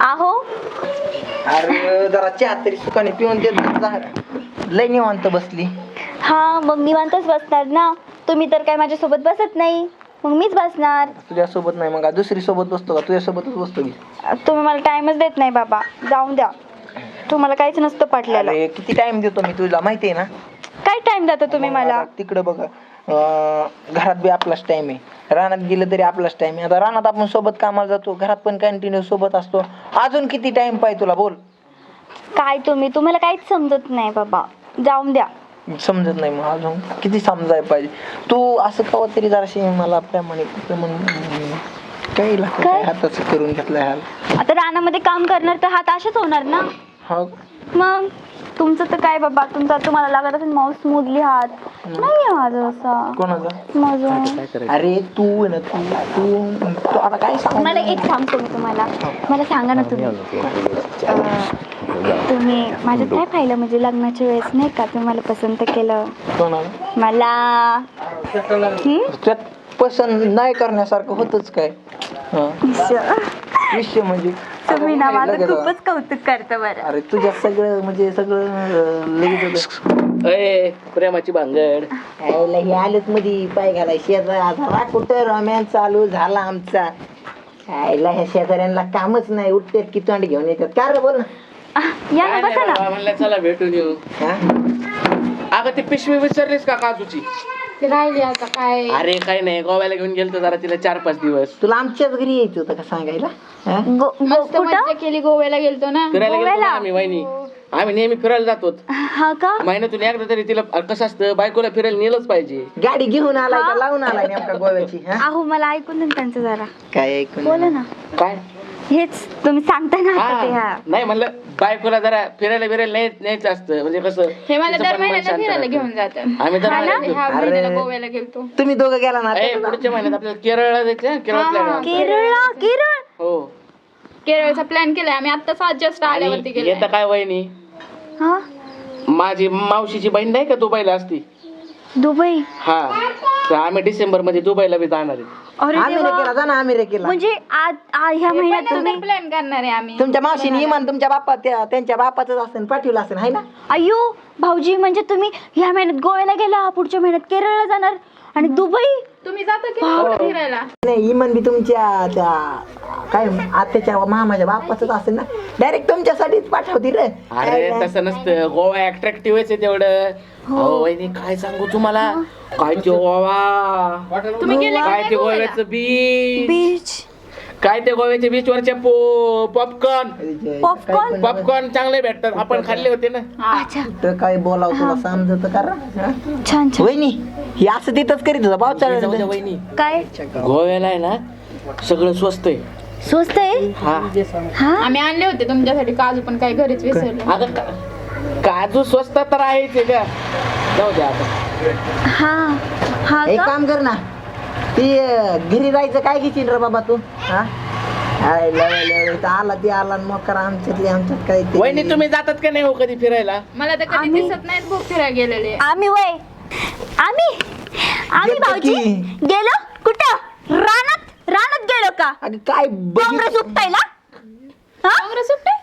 आहो. अरे जरा चहा तरी सुखाने पिऊन देत जा. लय निवांत बसली. हा मग निवांतच बसणार ना? तुम्ही तर काय माझ्यासोबत बसत नाही. मग मीच बसणार. तुझ्यासोबत नाही मग दुसरी सोबत बसतो का? तुझ्यासोबतच बसतो की तुम्ही मला टाइमच देत नाही बाबा. जाऊन द्या. तुम्हाला काहीच नसतं पटलेलं. अरे किती टाइम देतो मी तुला? माहिती आहे ना? काय टाइम देता तुम्ही मला? तिकडे बघ. घरात बी आपलाच टाइम आहे. रानात गेलं तरी आपलाच टाइम आहे. आता रानात आपण सोबत कामाला जातो घरात पण कंटिन्यू सोबत असतो. अजून किती टाइम पाहिजे तुला? बोल. काय तुम्ही? तुम्हाला काहीच समजत नाही बाबा. जाऊन द्या. समजत नाही मग अजून. किती समजायला पाहिजे? तू असं कवा तरी जराशी मला प्रेमाने प्रेमाने काय? हाताचं करून घेतलंय हाल आता रानामध्ये काम करणार तर हात असेच होणार ना? हो. मग? तुमचं तर काय बाबा? तुमचा तुम्हाला लागत असेल माऊस मोजली हात. नाही माझं असा. कोणाचा? माझं. अरे तू आहे ना तू तू तू आता काय सांग? मला एक सांगतो मी तुम्हाला. मला सांगा ना तुम्ही. अं, तुम्ही माझ्यात काय पाहिलं? म्हणजे लग्नाच्या वेळेस नाही का तुम्ही मला पसंत केलं? कोणाला? मला. हं? त्यात पसंत नाही करण्यासारखं होतच काय. हा. विषय म्हणजे? तुम्ही ना माझं खूपच कौतुक करता बरं. अरे तुझ्या सगळं म्हणजे सगळं लगेच होतं. अय प्रेमाची भांगड यायला हे आलेत मध्ये पाय घालाय शेजारा कुठं रम्यान चालू झाला आमचा. यायला ह्या शेजाऱ्यांना कामच नाही उठते की तोंड घेऊन येतात. का रे बोल ना. या ना बसा ना. म्हणलं चला भेटून येऊ. हा? अगं ती पिशवी विसरलीस का काजूची? राहिली आता काय? अरे काही नाही. गोव्याला घेऊन गेलतो जरा तिला चार पाच दिवस. तुला आमच्याच घरी यायचं होतं का सांगायला? हा? गो- गो- मस्त कुठं? मज्जा केली गोव्याला गेलतो ना. फिरायला गेलो? ना आम्ही वहिनी. आम्ही नेहमी फिरायला जातो हा का? महिन्यातून एकदा तरी तिला अरे कसं असतं बायकोला फिरायला नेलंच पाहिजे. गाडी घेऊन आलाय का लावून आलाय नेमका गोव्याची हा? अहो मला ऐकून ना त्यांचं जरा. काय ऐकून बोला ना. काय? हेच तुम्ही सांगताय ना आता ते हा. हा नाही म्हणलं बायकोला जरा फिरायला फिरायला नाही न्यायचं असतं. म्हणजे कसं हे मला तिचं दर पण मन महिन्याला शांत फिरायला राहतं. घेऊन जातात आम्ही दर हा ना? महिन्याला ह्या अरे. महिन्याला गोव्याला गेलतो. तुम्ही दोघं गेला ना ए, पुढच्या महिन्यात आपल्याला केरळला जायचं केरळ हा, प्लॅन. केरळला? केरळ? हो. केरळचा प्लॅन केलाय. आम्ही आता जस्ट आल्यावरती आणि येतं गेलो काय वहिनी? हा? माझी मावशीची बहीण नाही का दुबईला असती? दुबई? हा. तर आम्ही डिसेंबरमध्ये दुबईला बी जाणार आहे. अरे. अमेरिकेला जा ना अमेरिकेला म्हणजे आज आ- ह्या महिन्यात तुम्ही प्लॅन करणार आहे आम्ही. तुमच्या मावशीने इमान तुमच्या बाप्पा त्या- त्यांच्या बापाच असेल पाठवलं असेल हाय ना? अयो भाऊजी म्हणजे तुम्ही ह्या महिन्यात गोव्याला गेला पुढच्या महिन्यात केरळला जाणार. आणि दुबई? तुम्ही जाता की नाही फिरायला? नाही इमान बी तुमच्या त्या काय आत्याच्या मामाच्या बापाच असेल ना? डायरेक्ट तुमच्यासाठीच पाठवतील रे. अरे तसं नसतं. गोवा अट्रॅक्टिव्ह आहे तेवढं. अहो वहिनी काय सांगू तुम्हाला? काय ते गोवा तुम्ही गेले काय ते गोव्याचं बीच बीच काय ते गोव्याच्या बीच वरच्या पॉपकॉर्न पॉपकॉर्न पॉपकॉर्न चांगले भेटतात. आपण खाल्ले होते ना. अच्छा. तर काय बोलाव तुला समजत का? छान छान. वहिनी ही असं तिथंच करीत होता. भाऊ जाऊ वहिनी. काय? गोव्याला आहे ना सगळं स्वस्त आहे. स्वस्त आहे? हा. हा? आम्ही आणले होते तुमच्यासाठी. काजू पण काय घरीच विसरलो. का- काजू स्वस्त तर आहेच आहे का जाऊ द्या आता. हा. हा एक का? काम कर ना. ती जायचं काय घेशील रे बाबा तू? हा? लय, इथं आला ती आला आणि मग करा आमच्यातली आमच्यात काय ते? वहिनी तुम्ही जातात का नाही हो कधी फिरायला? मला तर कधी आम्ही- दिसत नाहीत खूप फिरायला गेलेले. आम्ही वय आम्ही आम्ही गेलो भाऊजी की. गेलो? कुठं? रानात रानात गेलो का? अगं काय काँग्रेस बघितलं उपटायला हा? काँग्रेस सुट्टे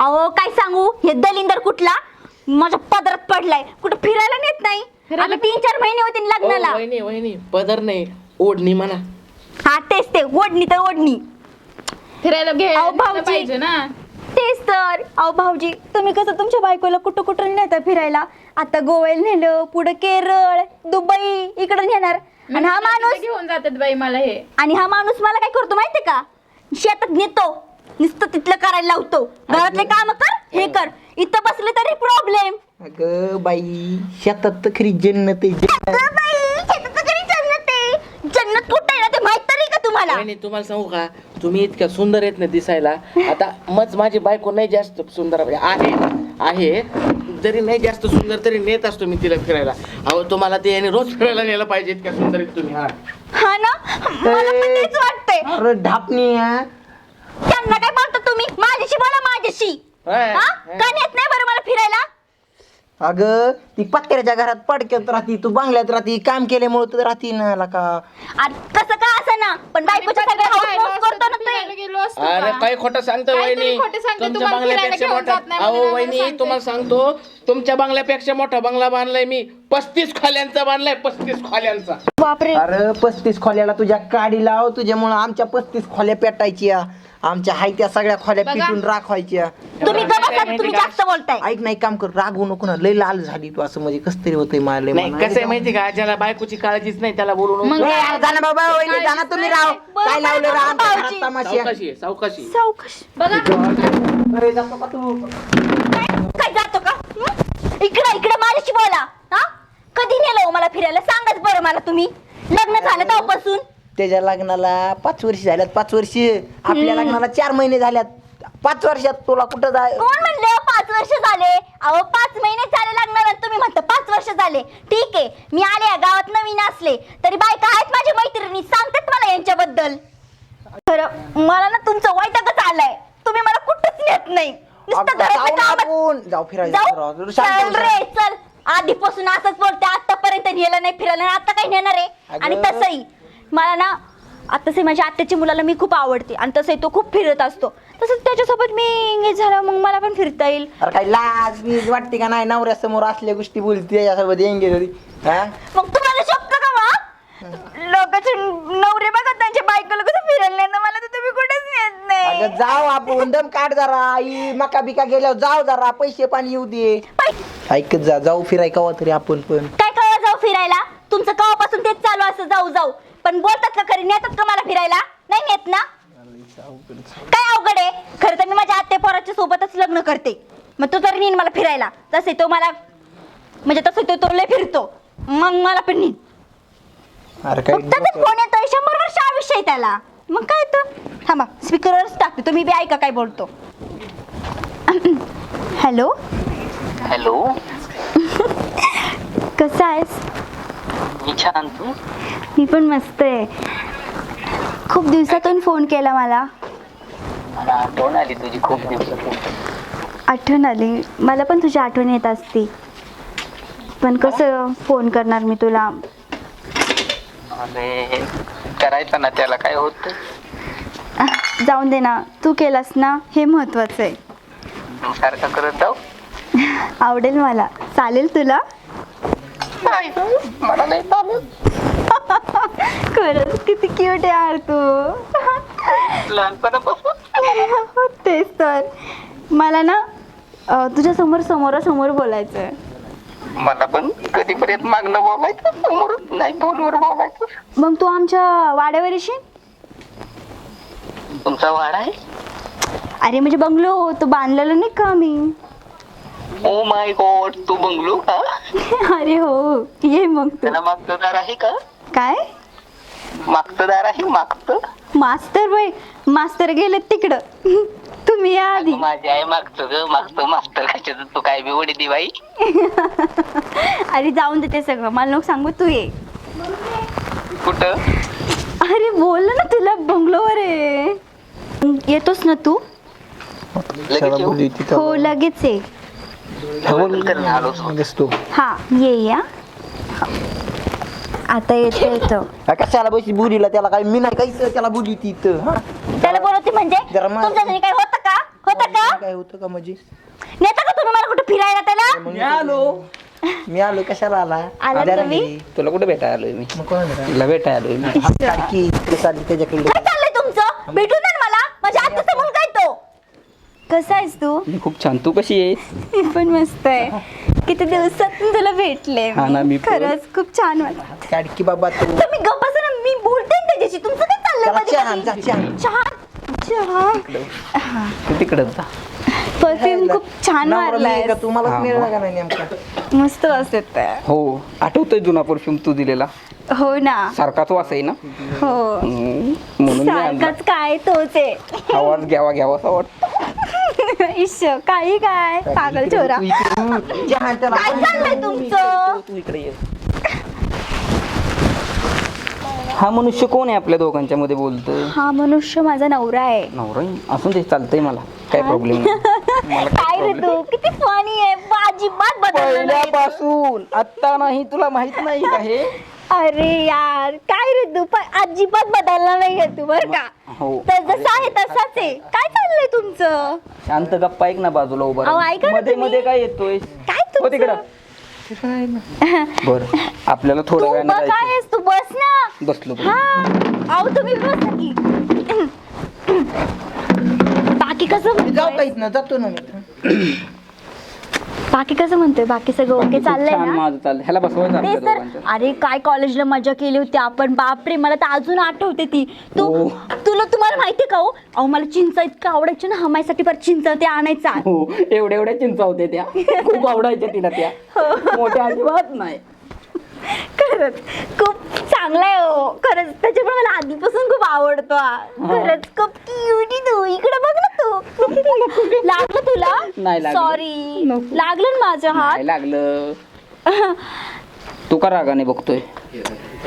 अहो काय सांगू? हे दलिंदर कुठला? माझ्या पदरात पडलाय. कुठं फिरायला नेत नाही. आम्ही तीन चार महिने होते ओ, लग्नाला. वहिनी वहिनी पदर नाही ओढणी म्हणा. हा तेच ते ओढणी तर ओढणी. फिरायला घे अहो, भाऊजी. पाहिजे ना. तेच तर. अहो भाऊजी तुम्ही कसं तुमच्या बायकोला कुठं कुठं नेता फिरायला? आता गोव्याला नेलं पुढं केरळ दुबई इकडं नेणार. आणि हा म्हणजे माणूस घेऊन जातात बाई मला हे? आणि हा माणूस मला काय करतो माहितीये का? शेतात नेतो. नुसतं तिथलं करायला लावतो. घरातले काम कर हे कर. इथं बसले तरी प्रॉब्लेम अगं बाई शेतात तर खरी जन्नत आहे जन्नत. जन्नत कुठे आहे ते माहीत तरी का तुम्हाला? वहिनी तुम्हाला सांगू का? तुम्ही इतक्या सुंदर आहेत ना दिसायला. आता मच माझी बायको नाही जास्त सुंदर आहे आहे. जरी नाही जास्त सुंदर तरी नेत असतो मी तिला फिरायला. अहो तुम्हाला ते याने रोज फिरायला नेलं पाहिजे इतक्या सुंदर आहेत तुम्ही हा. हा ना? मला पण तेच वाटतंय. अरे ढापणी हा. त्यांना काय बोलता तुम्ही? माझ्याशी बोला माझ्याशी. हा का नेत नाही बरं मला फिरायला अगं ती पत्त्याच्या घरात पडक्यात राहती तू बांगल्यात राहती काम केल्यामुळे तर राहती ना का अरे कसं का असं ना? पण बायकोच्या सगळ्या हाऊस करतो ना ते. अरे का? काय खोटं सांगतो काहीतरी वहिनी खोटं सांगते, तुमच्या तुम्हाला बंगल्यापेक्षा फिरायला मोठा घेऊन जात नाही अहो म्हणून आम्हाला वहिनी सांगते. तुम्हाला सांगतो तुमच्या बंगल्यापेक्षा मोठा बंगला बांधलाय मी पस्तीस खोल्यांचा बांधलाय पस्तीस खोल्यांचा बापरे अरे पस्तीस खोल्याला तुझ्या काडी लाव तुझ्यामुळं आमच्या पस्तीस खोल्या पेटायच्या आमच्या हाय त्या सगळ्या खोल्या. पिटून राखवायच्या तुम्ही गप्प बसा? जास्त बोलताय ऐक नाही काम कर रागवू नको ना लय लाल झाली तू असं म्हणजे कस तरी होतंय मला लय नाही मनाला. कसं आहे माहिती का ज्याला बायकोची काळजीच नाही त्याला बोलून मग ए, यार, जा ना बाबा वहिनी तुम्ही राव बरं, काय लावलं भाऊजी. तमाशा सावकाशी आहे, सावकाशी सावकाश. बघा. अरे, जातो का तू. काय काय जातो का? इकडे इकडे माझ्याशी बोला. हा? कधी नेलं हो मला फिरायला? सांगाच बरं मला तुम्ही. लग्न झालं तेव्हापासून. त्याच्या लग्नाला पाच वर्ष झाल्यात पाच वर्ष. आपल्या लग्नाला चार महिने झाल्यात. पाच वर्षात तुला कुठं जाय कोण म्हणले? पाच वर्ष झाले. अहो पाच महिने झाले लागणार आणि तुम्ही म्हणता पाच वर्ष झाले. ठीक आहे मी आले या गावात नवीन असले. तरी बायका आहेत माझ्या मैत्रिणी सांगतात मला यांच्याबद्दल. खरं मला ना तुमचं वैतागच आलंय. तुम्ही मला कुठंच नेत नाही. नुसतं अगं, घरातलं जाऊ ना कामच- आपण. जाऊ फिरायला जाऊ? राव. शांत चल बस. रे चल. आधीपासून असंच बोलते आतापर्यंत नेलं नाही फिरायला नाही आता काही नेणार आहे. अगं. आणि तसंही मला ना तसे माझ्या आत्याच्या मुलाला मी खूप आवडते आणि तसंही तो खूप फिरत असतो. तसंच त्याच्यासोबत मी एंगेज झालं मग मला पण फिरता येईल. अरे काय लाज बीज वाटते का नाही? नवऱ्यासमोर असल्या गोष्टी बोलते यासोबत येंगे हा? मग तुम्हाला शोभतं का वा लोकांचे नवरे बघा त्यांच्या बायकोला कसं फिरायला नाही मला तर तुम्ही कुठेच नेत नाही. अगं जाऊ आपण दम काढ जरा. आई मका बिका गेल्यावर जाऊ जरा पैसे पाणी येऊ दे. पै- ऐकत जा जाऊ फिराय कवा तरी आपण पण. काय कळलं जाऊ फिरायला? तुमचं कवापासून तेच चालू असं जाऊ जाऊ. पण बोलतात का खरी? नेतात का मला फिरायला? नाही नेत ना? काय अवघड आहे? खरं तर मी माझ्या आत्या पोराच्या सोबतच लग्न करते. मग तो तरी नेईन मला फिरायला. तसे तो मला म्हणजे तसं तो तो लय फिरतो. मग मला पण नेईन अरे काय फक्तच फोन येतोय. शंभर वर्ष आयुष्य आहे त्याला. मग काय तर? थांबा स्पीकरवरच टाकते. तुम्ही बी ऐका काय बोलतो. हॅलो हॅलो कसं आहेस? मी छान तू मी पण मस्त आहे. खूप दिवसातून फोन केला मला. मला आठवण आली तुझी खूप दिवसातून. आठवण आली. मला पण तुझी आठवण येत असती. पण कसं फोन करणार मी तुला? अरे करायचं ना त्याला काय होत? जाऊन दे ना. तू केलास ना हे महत्वाचं आहे. सारखं करत जाऊ? आवडेल मला. चालेल तुला? नाही मला नाही चालत खरंच किती क्यूट यार तू. लहानपणापासून? तेच तर. मला ना अं, तुझ्या समोर समोरासमोर बोलायचं आहे मला पण कधीपर्यंत मागणं बोलायचं? समोर नाही फोनवर बोलायचं. मग तू आमच्या वाड्यावर येशील? तुमचा वाडा आहे? अरे म्हणजे बंगलो तो बांधलेला नाही का मी oh my God Tu bungalow का? अरे हो ये मग तू. त्याला मागचं दार आहे का? काय? मागचं दार आहे मागचं मास्तर बाई मास्तर गेले तिकडं. तुम्ही या आधी. अगं, माझी आहे मागचं ग मागचं मास्तर कशाचं तू काय बी उडी दी बाई. अरे जाऊन दे ते सगळं मला नको सांगू तू ये. कुठं? अरे बोल ना तुला बंगलोवर आहे. येतोस ना तू? लगेच येऊ? हो लगेच आलोच दिसतो हा ये या. आता येतो येतो कशाला बशी बुरीला त्याला काय? मी नाही काहीच त्याला बुरी ती इथं हा? त्याला बोलवते म्हणजे? जरा मा- तुमच्या घरी काय होतं का? होतं का? काय होतं का म्हणजे? नेता का तुम्ही मला कुठे फिरायला त्याला? मी आलो. मी आलो कशाला आला? आला आल्या तुम्ही? घरी. तुला कुठे भेटायला आलोय मी? मग कोणाला भेटायला? तुला भेटायला आलोय मी. इकडे त्याच्याकडे. काय चाललंय तुमचं? भेटून द्या ना मला माझ्या आत्याचा मुलगा आहे तो कसा आहेस तू? मी खूप छान. तू कशी आहेस? मी पण मस्त आहे. किती दिवसातून तुला भेटले. हा ना, मी पण. खरंच खूप छान वाटलं. काढकी बाबा तू. तुम्ही गप्प बसा ना. मी बोलते ना त्याच्याशी. तुमचं काय चाललंय चहा आण? जा, चहा आण. चहा? चहा? तू तिकडच जा. परफ्यूम खूप छान नवरा मी मारलाय आहे का? हा, मिळाला नाही नेमका? मस्त वाजत हो आठवतोय जुना परफ्यूम तू दिलेला. हो ना. सारखाच वास आहे ना? हो. हम्म, म्हणून मी आणला. सारखाच काय तोच आहे. आवाज घ्यावा घ्यावा असा वाटतो. इश काही काय पागल छोरा. काय चाललंय तुमचं तू इकडे ये हा मनुष्य कोण आहे आपल्या दोघांच्या मध्ये बोलतोय हा मनुष्य माझा नवरा आहे नवरा आहे? असून ते चालतंय मला काय प्रॉब्लेम काय रे तू किती फनी आहे अजिबात बदललं नाही. पहिल्यापासून आता नाही तुला माहीत नाही का हे अरे यार काय रे तू? पण अजिबात बदलला नाहीये तू बर का? हो. तर जसं आहे तसाच आहे. काय चाललंय तुमचं? शांत गप्पा ऐक ना बाजूला उभा अहो, राहून. ऐका ना मध्ये तुम्ही. मध्ये काय येतोय? काय हो तिकडं. बर. आपल्याला तू वेळानं बघ जायचं आहेस तू. बस ना. बसलो हा. अहो तुम्ही बस की. बाकी कसं? जाऊ म्हणतोय? काहीच ना जातो ना मी. बाकी कसं म्हणतोय? बाकी सगळं ओके चाललंय छान ना? माझं चाललंय. ह्याला बसवायचं आपल्या तेच तर दोघांचं. अरे काय कॉलेजला मजा केली होती आपण? बापरे मला तर अजून आठवते ती. तू हो. तुला तुम्हाला माहिती का हो? अहो मला चिंचा इतकं आवडायचं ना हमायसाठी पर चिंचा ते आणायचा. हो एवढ्या एवढ्या चिंचा होत्या त्या. खूप आवडायच्या तिला त्या. हो. मोठ्या अजिबात नाही. खरंच. खूप चांगला आहे हो. खरंच त्याच्यामुळे मला आधीपासून खूप आवडतो हा. खरंच खूप क्युटी तू. इकडे बघ ना तू. लागलं तुला? लागलं. सॉरी नको. लागलं ना माझं हात? नाही लागलं. तू का रागाने बघतोय.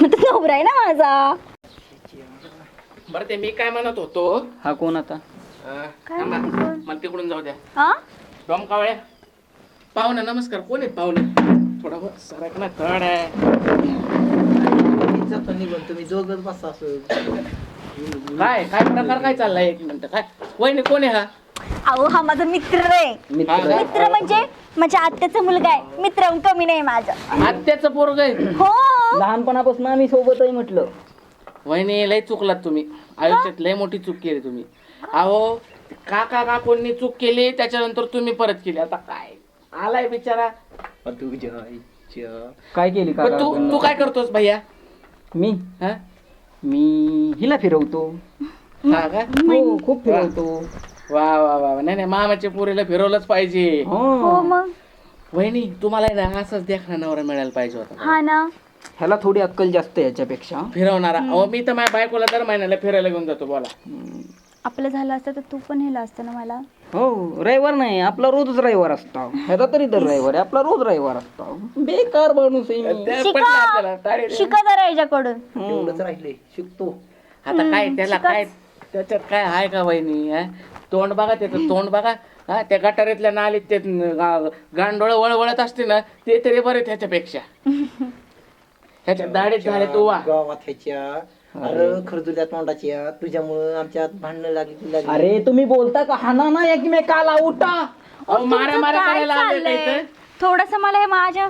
मग तू नवरा आहे ना माझा. बरं ते मी काय म्हणत होतो? हा कोण आता? अं, काय थांबा. म्हणते कोण? मला तिकडून जाऊ द्या. हा डॉम कावळ्या पाहुणा नमस्कार. कोण आहेत पाहुणे? थोडा सरक ना थड आहे. जातो निघून तुम्ही दोघच बसा असं. काय काय प्रकार काय चाललाय? एक मिनिट काय? वहिनी कोण आहे हा? अहो हा माझा मित्र आहे. मित्र. हा. मित्र म्हणजे माझ्या आत्याचा मुलगा आहे. मित्र कमी नाही माझं. आत्याचं पोरग आहे? हो. लहानपणापासून आम्ही सोबतही म्हटलं. वहिनी लय चुकलात तुम्ही. आयुष्यात लय मोठी चूक केली तुम्ही. अहो काका काकूंनी चूक केली त्याच्यानंतर तुम्ही परत केली. आता काय? आलाय बिचारा. काय केली का पण तू तू काय करतोस भैया? मी हा? मी हिला फिरवतो. हा? का? हो खूप फिरवतो. वा वा वा वा. नाही नाही मामाच्या पोरीला फिरवलंच पाहिजे. हो. हो मग? वहिनी तुम्हाला आहे ना असाच देखणा नवरा मिळायला पाहिजे होता. हा ना. ह्याला थोडी अक्कल जास्त आहे याच्यापेक्षा. फिरवणारा. अहो मी तर माझ्या बायकोला दर महिन्याला फिरायला घेऊन जातो बोला. आपलं झालं असतं तर तू पण हेला असतं ना मला? हो रविवार नाही आपला रोजच रविवार असतो. ह्याचा तरी तर रविवार आहे आपला रोज रविवार असतो. बेकार माणूस आहे मी. ते पटलं आपल्याला. शिका तारे- शिका जरा याच्याकडून एवढंच राहिले शिकतो. आता काय त्याला काय त्याच्यात काय आहे का वहिनी हा? तोंड बघा त्याचं तोंड बघा. हा त्या गटारीतल्या नालीत ते गांडोळ वळवळत असते ना ते तरी बरे त्याच्यापेक्षा. ह्याच्या दाढीत झाले तू वा गावात ह्याच्या अरे खरजुल्या तोंडाच्या तुझ्यामुळं आमच्यात भांडणं लागली ती लागली. अरे तुम्ही बोलता का? हाना ना एकमेकाला उठा. अहो, मारा मारा काय करायला? इथं? थोडस मला हे माझ्या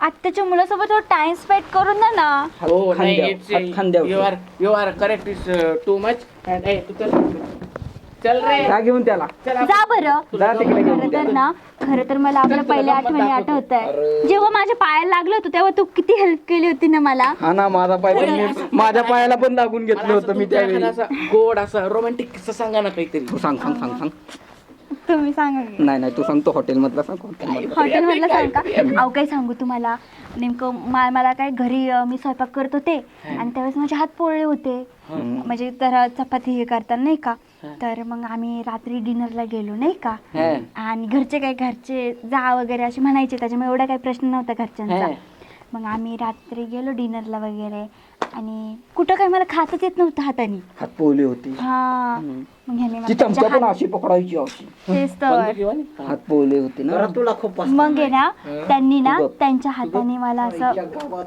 आत्याच्या मुलासोबत थोडं टाइम स्पेंड करून द्या ना. हो नाही खांद्यावर, हात खांद्यावर you are you are correct is too much तू चल चल रे. जा घेऊन त्याला. चल आपण- जा बरं. जा तिकडे घेऊन खरं तर ना खरं तर मला आपल्या पहिल्या आठवणी आठवत आहे जेव्हा माझ्या पायाला लागलं होतं तेव्हा तू किती हेल्प केली होती ना मला? हा ना माझा पाय पण मी- माझ्या पायाला पण लागून घेतलं होतं मी त्यावेळी. एखादा असा गोड असा रोमॅन्टिक किस्सा सांगा ना काहीतरी. तू सांग सांग सांग सांग. तुम्ही सांगा की. नाही नाही तू सांगतो हॉटेल मधला सांग हॉटेल मधला? हॉटेल मधलं सांग का? अहो काय सांगू तुम्हाला? नेमकं मा- मला काय घरी अं, मी स्वयंपाक करत होते आणि त्यावेळेस माझे हात पोळले होते. म्हणजे तर चपाती हे करताना नाही का? तर मग आम्ही रात्री डिनरला गेलो नाही का? हा. आणि घरचे काय घरचे जा वगैरे असे म्हणायचे त्याच्यामुळे एवढा काही प्रश्न नव्हता घरच्यांचा. हा. मग आम्ही रात्री गेलो डिनरला वगैरे. आणि कुठं काय मला खातच येत नव्हतं हाताने. हात पोवली होती. हा. मग ह्याने मला ती त्यांच्या चमचा पण हात- अशी पकडायची अशी. तेच तर. हात पोवले होते ना. बरं तुला खूप. मग आहे ना त्यांनी ना तू. त्यांच्या हाताने मला असं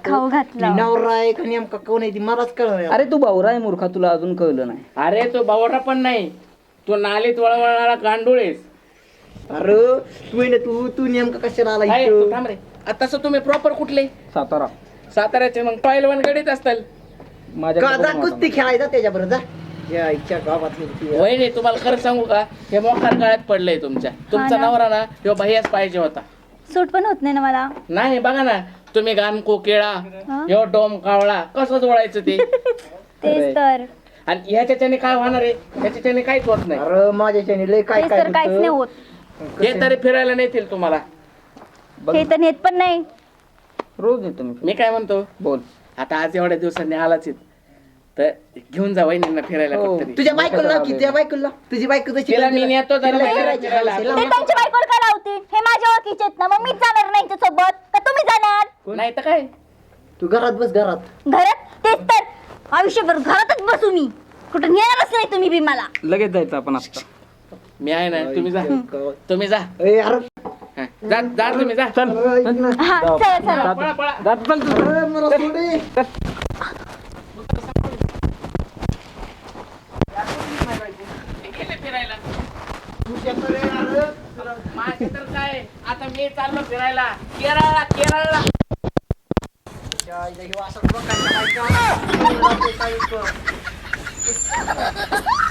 खाऊ घातलं. नवरा आहे का नेमका कोण आहे ती? मलाच कळलं अरे तू भाऊरा आहे मूर्खा तुला अजून कळलं नाही. अरे तो बावटा पण नाही. तो नालीत वळवळणारा गांडुळेस अरे तू आहे ना तू तू नेमका कशाला आला इथं? तसं तुम्ही प्रॉपर कुठले? सातारा. साताऱ्याचे मग टॉयल वन गडीत असताल माझ्या कुस्ती खेळायचा त्याच्याबरोबर जा. या इच्छा गावात ती. वहिनी तुम्हाला खरं सांगू का? हे मोकार काळात पडलंय तुमच्या. तुमचा ना. नवरा ना ह्यो भैयाच पाहिजे होता. सूट पण होत नाही ना मला. नाही बघा ना. तुम्ही गान कोकिळा हा? ह्यो डोम कावळा कसं जोडायचं ते? तेच तर. आणि ह्याच्याच्याने काय होणार आहे? ह्याच्याच्याने काहीच होत नाही. अरे माझ्याच्याने लय काय तेच काय तर काहीच नाही होतं. होत. हे तरी फिरायला नेतील तुम्हाला. हे तर नेत पण नाही. रोज येतो मी मी काय म्हणतो? बोल. आता आज एवढ्या दिवसांनी आलाच आहेत. तर घेऊन जा वहिनींना फिरायला हो. कुठतरी. तुझ्या बायकोला लाव की तुझ्या बायकोला. तुझी बायको तशी तिला मी नेतो जरा तिला बाहेर फिरायची फिरायला. हौस आहे. ते लाव. त्यांच्या बायकोला का लावतील हे माझ्या ओळखीचे आहेत ना. मग मीच जाणार नाही सोबत का तुम्ही जाणार. नाही तर काय? तू घरात बस घरात. घरात? तेच तर. आयुष्यभर घरातच बसू मी. कुठं नेणारच नाही तुम्ही बी मला. लगेच जायचं आपण आता. मी आहे ना तुम्ही जा. तुम्ही जा. ए, अरे. जा जा तुम्ही जा. चल. हा चला चला. पळा पळा. जात चल तू. अरे, मला सोडे. गेले फिरायला. माझे तर काय? आता मी चाललो फिरायला. केरळला केरळला.